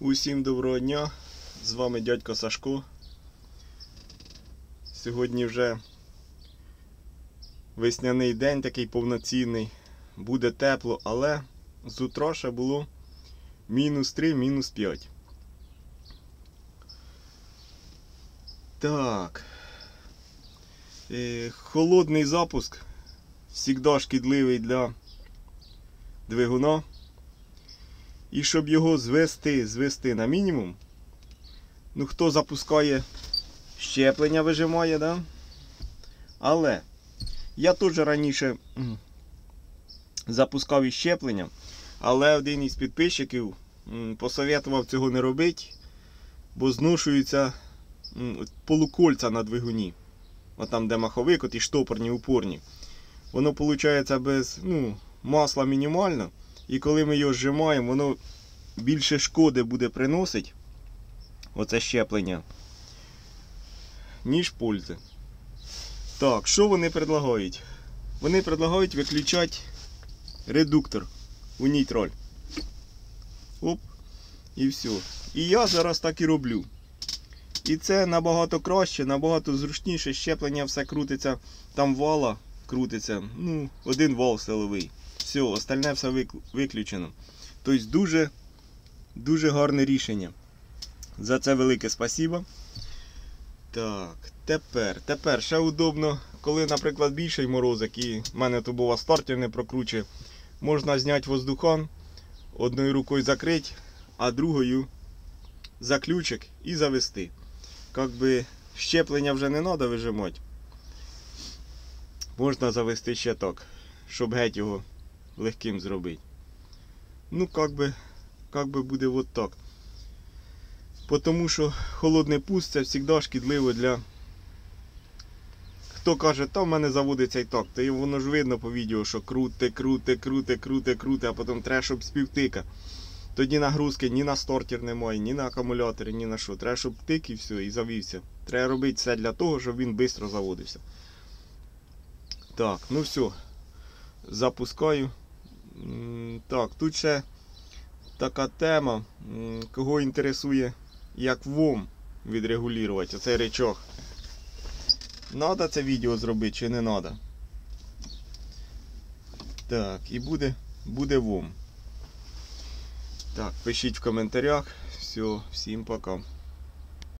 Усім доброго дня! З вами дядько Сашко. Сьогодні вже весняний день такий повноцінний. Буде тепло, але з утра ще було мінус 3, мінус 5. Так. Е, холодний запуск завжди шкідливий для двигуна. І щоб його звести, звести на мінімум. Ну, хто запускає щеплення, вижимає, да? Але я теж раніше запускав і щеплення, але один із підписчиків посоветував цього не робити, бо зношуються полукольця на двигуні. От там, де маховик, от і штопорні, упорні. Воно виходить без ну, масла мінімально. І коли ми його зжимаємо, воно більше шкоди буде приносить, оце щеплення, ніж пользи. Так, що вони предлагають? Вони предлагають виключати редуктор у нейтраль. Оп, і все. І я зараз так і роблю. І це набагато краще, набагато зручніше. Щеплення все крутиться, там вала крутиться. Ну, один вал силовий. Все, остальне все виключено. Тобто дуже, дуже гарне рішення. За це велике спасибо. Так, тепер, тепер ще удобно, коли, наприклад, більший морозик і в мене то була стартер не прокручує, можна зняти воздухан, одною рукою закрити, а другою за ключик і завести. Как би щеплення вже не треба вижимати. Можна завести ще так, щоб геть його легким зробити. Ну, как би, как би буде от так. Потому що холодний пуст це завжди шкідливо для. Хто каже, та в мене заводиться і так, то воно ж видно по відео, що круте, круте, круте, круте, круте, а потім треба, щоб співтика. Тоді нагрузки ні на стартер немає, ні на акумулятори, ні на що. Треба, щоб тик і все, і завівся. Треба робити все для того, щоб він швидко заводився. Так, ну все. Запускаю. Так, тут ще така тема. Кого інтересує, як ВОМ відрегулювати, оцей речок. Надо це відео зробити чи не треба? Так, і буде, буде ВОМ. Так, пишіть в коментарях. Все, всім пока.